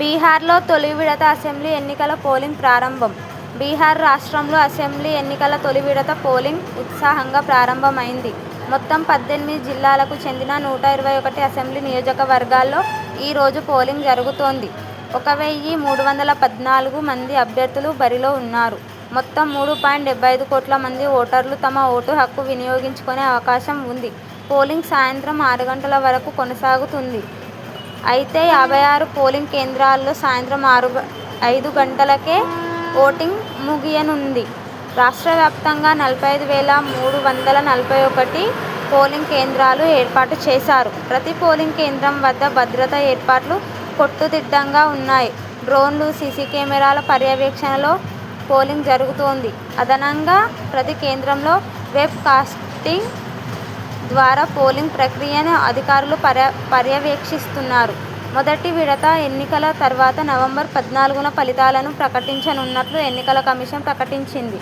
బీహార్లో తొలి విడత అసెంబ్లీ ఎన్నికల పోలింగ్ ప్రారంభం బీహార్ రాష్ట్రంలో అసెంబ్లీ ఎన్నికల తొలి విడత పోలింగ్ ఉత్సాహంగా ప్రారంభమైంది. మొత్తం పద్దెనిమిది జిల్లాలకు చెందిన నూట ఇరవై ఒకటి అసెంబ్లీ నియోజకవర్గాల్లో ఈరోజు పోలింగ్ జరుగుతోంది. ఒక వెయ్యి మూడు వందల పద్నాలుగు మంది అభ్యర్థులు బరిలో ఉన్నారు. మొత్తం మూడు పాయింట్ డెబ్బై ఐదు కోట్ల మంది ఓటర్లు తమ ఓటు హక్కు వినియోగించుకునే అవకాశం ఉంది. పోలింగ్ సాయంత్రం ఆరు గంటల వరకు కొనసాగుతుంది. అయితే యాభై ఆరు పోలింగ్ కేంద్రాల్లో సాయంత్రం ఆరు ఐదు గంటలకే ఓటింగ్ ముగియనుంది. రాష్ట్ర వ్యాప్తంగా నలభై ఐదు వేల మూడు వందల నలభై ఒకటి పోలింగ్ కేంద్రాలు ఏర్పాటు చేశారు. ప్రతి పోలింగ్ కేంద్రం వద్ద భద్రతా ఏర్పాట్లు కొట్టుదిట్టంగా ఉన్నాయి. డ్రోన్లు, సీసీ కెమెరాల పర్యవేక్షణలో పోలింగ్ జరుగుతోంది. అదనంగా ప్రతి కేంద్రంలో వెబ్ కాస్టింగ్ ద్వారా పోలింగ్ ప్రక్రియను అధికారులు పర్య పర్యవేక్షిస్తున్నారు. మొదటి విడత ఎన్నికల తర్వాత నవంబర్ పద్నాలుగున ఫలితాలను ప్రకటించనున్నట్లు ఎన్నికల కమిషన్ ప్రకటించింది.